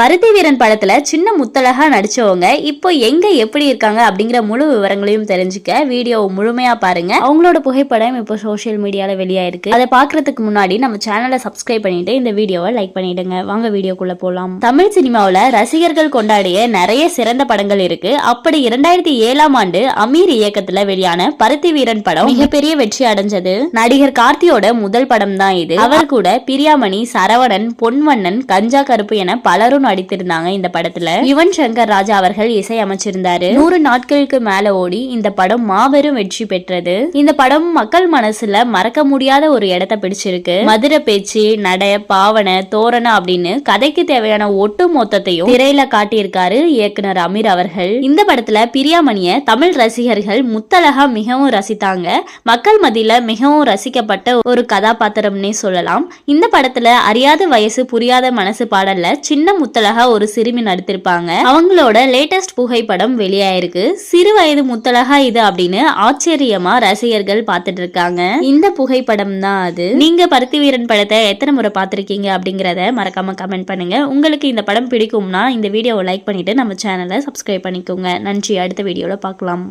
பருத்தி வீரன் படத்துல சின்ன முத்தழகா நடிச்சவங்க இப்போ எங்க எப்படி இருக்காங்க அப்படிங்கிற முழு விவரங்களையும் தெரிஞ்சுக்க வீடியோ முழுமையா பாருங்க. அவங்களோட புகைப்படம் இப்போ சோஷியல் மீடியால வெளியாயிருக்கு. அதை பாக்குறதுக்கு முன்னாடி நம்ம சேனலை சப்ஸ்கிரைப் பண்ணிட்டு இந்த வீடியோவை லைக் பண்ணிடுங்க. வாங்க வீடியோக்குள்ள போலாம். தமிழ் சினிமாவில் ரசிகர்கள் கொண்டாடிய நிறைய சிறந்த படங்கள் இருக்கு. அப்படி இரண்டாயிரத்தி ஏழாம் ஆண்டு அமீர் இயக்கத்துல வெளியான பருத்தி வீரன் படம் மிகப்பெரிய வெற்றி அடைஞ்சது. நடிகர் கார்த்தியோட முதல் படம் தான் இது. அவர் கூட பிரியாமணி சரவணன் பொன்வண்ணன் கஞ்சா கருப்பு என பலரும் நடித்திருந்தாங்க இந்த படத்துல. யுவன் சங்கர் ராஜா அவர்கள் இசை அமைச்சிருந்தாரு. நூறு நாட்களுக்கு மேல ஓடி இந்த படம் மாபெரும் வெற்றி பெற்றது. இந்த படம் மக்கள் மனசுல மறக்க முடியாத ஒரு இடத்த பிடிச்சிருக்கு. மதுரை பேச்சு நடை பாவனை தோரணை அப்படின்னு கதைக்கு தேவையான ஒட்டு மொத்தத்தையும் திரையில காட்டியிருக்காரு இயக்குனர் அமீர் அவர்கள். இந்த படத்துல பிரியாமணிய தமிழ் ரசிகர்கள் முத்தழகா மிகவும் ரசித்தாங்க. மக்கள் மத்தியில மிகவும் ரசிக்கப்பட்ட ஒரு கதாபாத்திரம்னே சொல்லலாம். இந்த படத்துல அறியாத வயசு புரியாத மனசு பாடல்ல சின்ன முத்தழகா ஒரு சிறுமி நடித்திருப்பாங்க. அவங்களோட லேட்டஸ்ட் புகைப்படம் வெளியாயிருக்கு. சிறு வயது முத்தழகா இது அப்படின்னு ஆச்சரியமா ரசிகர்கள் பார்த்துட்டு இருக்காங்க இந்த புகைப்படம் தான் அது. நீங்க பருத்தி வீரன் படத்தை எத்தனை முறை பார்த்திருக்கீங்க அப்படிங்கறத மறக்காம கமெண்ட் பண்ணுங்க. உங்களுக்கு இந்த படம் பிடிக்கும்னா இந்த வீடியோவை லைக் பண்ணிட்டு நம்ம சேனலை சப்ஸ்கிரைப் பண்ணிக்கோங்க. நன்றி. அடுத்த வீடியோல பார்க்கலாம்.